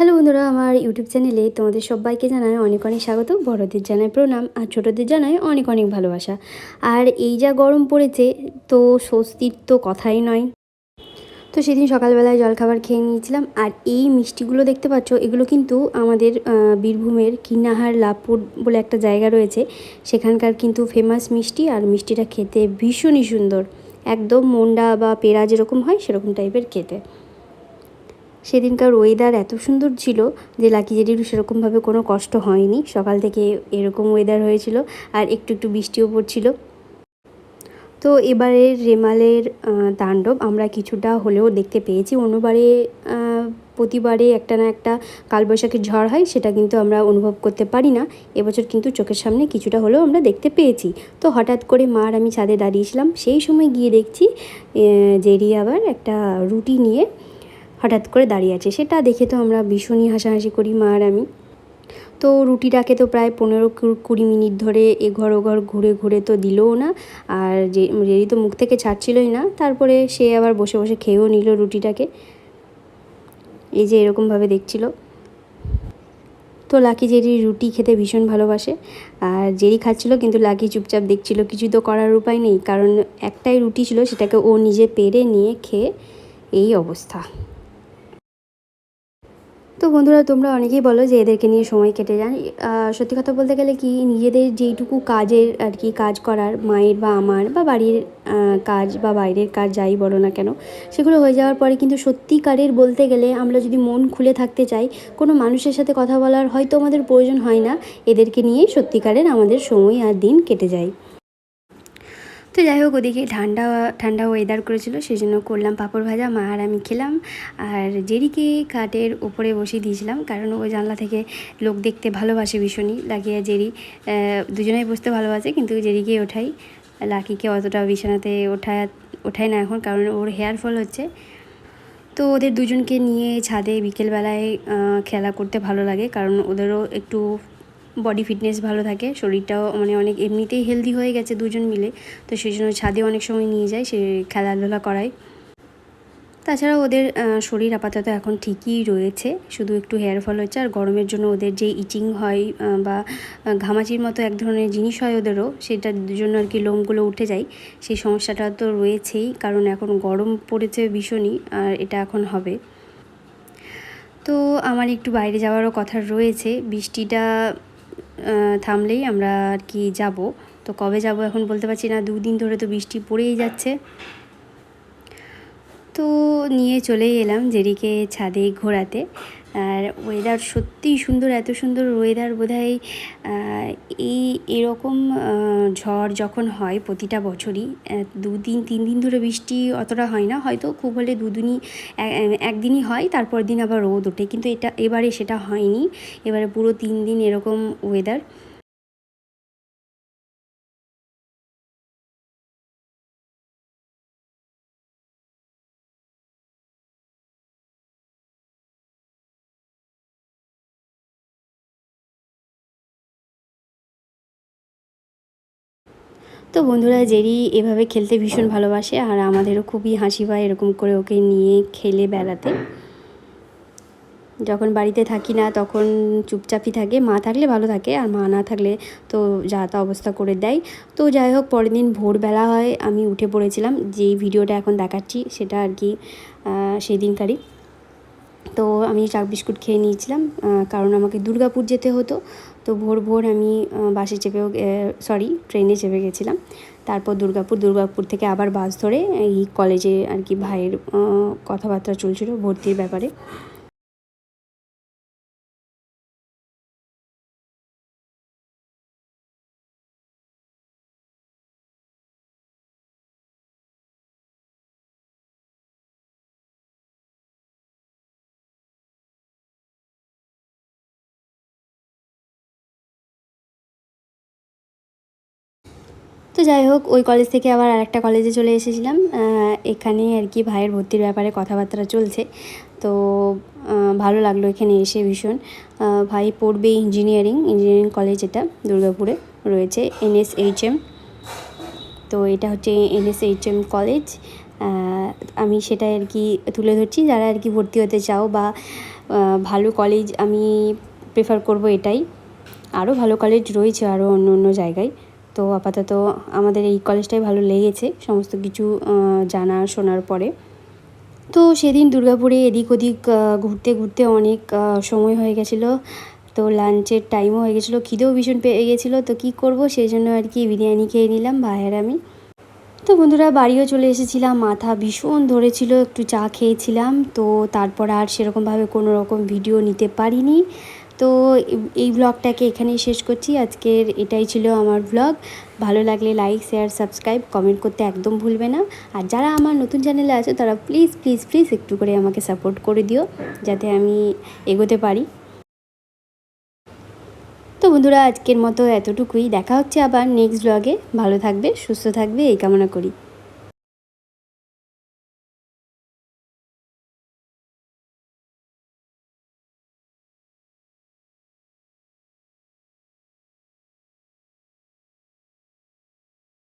Hello বন্ধুরা, আমার YouTube চ্যানেলে তোমাদের সবাইকে জানাই অনেক অনেক স্বাগত। বড়দের জানায় প্রণাম আর ছোটোদের জানায় অনেক অনেক ভালোবাসা। আর এই যা গরম পড়েছে, তো স্বস্তির তো কথাই নয়। তো সেদিন সকালবেলায় জলখাবার খেয়ে নিয়েছিলাম আর এই মিষ্টিগুলো দেখতে পাচ্ছ, এগুলো কিন্তু আমাদের বীরভূমের কিনাহার লাভপুর বলে একটা জায়গা রয়েছে। সেখানকার কিন্তু ফেমাস মিষ্টি আর মিষ্টিটা খেতে ভীষণই সুন্দর। একদম মন্ডা বা পেড়া যেরকম হয়, সেরকম টাইপের খেতে। সেদিনকার ওয়েদার এত সুন্দর ছিল যে লাকি জেডিরও সেরকমভাবে কোনো কষ্ট হয়নি। সকাল থেকে এরকম ওয়েদার হয়েছিল আর একটু একটু বৃষ্টিও পড়ছিল। তো এবারের রেমালের তাণ্ডব আমরা কিছুটা হলেও দেখতে পেয়েছি। অন্যবারে প্রতিবারে একটা না একটা কালবৈশাখীর ঝড় হয়, সেটা কিন্তু আমরা অনুভব করতে পারি না। এবছর কিন্তু চোখের সামনে কিছুটা হলেও আমরা দেখতে পেয়েছি। তো হঠাৎ করে মার আমি ছাদে দাঁড়িয়েছিলাম, সেই সময় গিয়ে দেখছি জেরি আবার একটা রুটি নিয়ে হঠাৎ করে দাঁড়িয়ে আছে। সেটা দেখে তো আমরা ভীষণই হাসাহাসি করি, মা আর আমি। তো রুটিটাকে তো প্রায় পনেরো কুড়ি মিনিট ধরে এ এঘর ওঘর ঘুরে ঘুরে তো দিলও না। আর যে জেরি তো মুখ থেকে ছাড়ছিলই না, তারপরে সে আবার বসে বসে খেয়েও নিল রুটিটাকে। এই যে এরকমভাবে দেখছিল। তো লাকি জেরি রুটি খেতে ভীষণ ভালোবাসে। আর জেরি খাচ্ছিল, কিন্তু লাকি চুপচাপ দেখছিল, কিছু তো করার উপায় নেই। কারণ একটাই রুটি ছিল, সেটাকে ও নিজে পেরে নিয়ে খেয়ে, এই অবস্থা। তো বন্ধুরা, তোমরা অনেকেই বলো যে এদেরকে নিয়ে সময় কেটে যান সত্যি কথা বলতে গেলে কি, নিজেদের যেইটুকু কাজের আর কি কাজ করার, মায়ের বা আমার বা বাড়ির কাজ বা বাইরের কাজ যাই বলো না কেন, সেগুলো হয়ে যাওয়ার পরে কিন্তু সত্যিকারের বলতে গেলে আমরা যদি মন খুলে থাকতে চাই, কোনো মানুষের সাথে কথা বলার হয়তো আমাদের প্রয়োজন হয় না। এদেরকে নিয়েই সত্যিকারের আমাদের সময় আর দিন কেটে যায়। তো যাই হোক, ওদিকে ঠান্ডা ঠান্ডা ওয়েদার করেছিল সেই জন্য করলাম পাঁপড় ভাজা, মা আর আমি খেলাম। আর জেরিকে খাটের উপরে বসিয়ে দিয়েছিলাম, কারণ ও জানলা থেকে লোক দেখতে ভালোবাসে ভীষণই। লাগিয়ে জেরি দুজনেই বসতে ভালোবাসে, কিন্তু জেরিকে ওঠাই। লাকিকে অতটা বিছানাতে ওঠায় ওঠায় না এখন, কারণ ওর হেয়ার ফল হচ্ছে। তো ওদের দুজনকে নিয়ে ছাদে বিকেলবেলায় খেলা করতে ভালো লাগে, কারণ ওদেরও একটু বডি ফিটনেস ভালো থাকে, শরীরটাও মানে অনেক এমনিতেই হেলদি হয়ে গেছে দুজন মিলে, তো সেই জন্য ছাদে অনেক সময় নিয়ে যায়, সে খেলাধুলা করায়। তাছাড়া ওদের শরীর আপাতত এখন ঠিকই রয়েছে, শুধু একটু হেয়ার ফল হচ্ছে, আর গরমের জন্য ওদের যে ইচিং হয় বা ঘামাচির মতো এক ধরনের জিনিস হয় ওদেরও, সেটার জন্য আর কি লোমগুলো উঠে যায়, সেই সমস্যাটা তো রয়েছেই, কারণ এখন গরম পড়েছে ভীষণই, আর এটা এখন হবে। তো আমার একটু বাইরে যাওয়ারও কথা রয়েছে, বৃষ্টিটা থামলেই আমরা আর কি যাব। তো কবে যাব এখন বলতে পারছি না, দুদিন ধরে তো বৃষ্টি পড়েই যাচ্ছে। তো নিয়ে চলেই এলাম জেরিকে ছাদে ঘোরাতে। আর ওয়েদার সত্যিই সুন্দর, এত সুন্দর ওয়েদার বোধহয় হয় এই, এরকম ঝড় যখন হয় প্রতিটা বছরই দুদিন তিন দিন ধরে বৃষ্টি অতটা হয় না, হয়তো খুব হলে দুদিনই একদিনই হয় তারপর দিন আবার রোদ ওঠে, কিন্তু এটা, এবারে সেটা হয়নি, এবারে পুরো তিন দিন এরকম ওয়েদার তো বন্ধুরা জেরি এভাবে খেলতে ভীষণ ভালোবাসে আর আমাদেরও খুবই হাসি পায় এরকম করে ওকে নিয়ে খেলে বেড়াতে। যখন বাড়িতে থাকি না তখন চুপচাপই থাকে মা থাকলে ভালো থাকে আর মা না থাকলে তো যা তা অবস্থা করে দেয়। তো যাই হোক পরের দিন ভোরবেলা হয় আমি উঠে পড়েছিলাম যেই ভিডিওটা এখন দেখাচ্ছি সেটা আর কি আহ, সেই দিনকারই তো আমি চাক বিস্কুট খেয়ে নিয়েছিলাম কারণ আমাকে দুর্গাপুর যেতে হতো। তো ভোর ভোর আমি বাসে চেপেও সরি ট্রেনে চেপে গেছিলাম। তারপর দুর্গাপুর দুর্গাপুর থেকে আবার বাস ধরে এই কলেজে আর কি ভাইয়ের কথাবার্তা চলছিল ভর্তির ব্যাপারে। তো যাই হোক, ওই কলেজ থেকে আবার আরেকটা কলেজে চলে এসেছিলাম। এখানে আর কি ভাইয়ের ভর্তির ব্যাপারে কথাবার্তা চলছে। তো ভালো লাগল এখানে এসে ভীষণ। ভাই পড়বে ইঞ্জিনিয়ারিং ইঞ্জিনিয়ারিং কলেজ এটা, দুর্গাপুরে রয়েছে এনএসএইচএম তো এটা হচ্ছে এনএসএইচএম কলেজ আমি সেটা আর কি তুলে ধরছি, যারা আর কি ভর্তি হতে চাও বা ভালো কলেজ আমি প্রেফার করব এটাই। আরও ভালো কলেজ রয়েছে আরও অন্য অন্য জায়গায়। তো আপাতত আমাদের এই কলেজটাই ভালো লেগেছে, সমস্ত কিছু জানা শোনার পরে। তো সেদিন দুর্গাপুরে এদিক ওদিক ঘুরতে ঘুরতে অনেক সময় হয়ে গেছিল। তো লাঞ্চের টাইমও হয়ে গেছিল, খিদেও ভীষণ পেয়ে গেছিল। তো কী করব সেই জন্য আর কি বিরিয়ানি খেয়ে নিলাম, ভাইয়ের আমি। তো বন্ধুরা, বাড়িও চলে এসেছিলাম, মাথা ভীষণ ধরেছিল, একটু চা খেয়েছিলাম। তো তারপর আর সেরকমভাবে কোনো রকম ভিডিও নিতে পারিনি। তো এই ব্লগটাকে এখানেই শেষ করছি। আজকের এটাই ছিল আমার ব্লগ। ভালো লাগলে লাইক শেয়ার সাবস্ক্রাইব কমেন্ট করতে একদম ভুলবে না। আর যারা আমার নতুন চ্যানেলে আছে, তারা প্লিজ প্লিজ প্লিজ একটু করে আমাকে সাপোর্ট করে দিও, যাতে আমি এগোতে পারি। তো বন্ধুরা, আজকের মতো এতটুকুই। দেখা হচ্ছে আবার নেক্সট ব্লগে ভালো থাকবে, সুস্থ থাকবে, এই কামনা করি।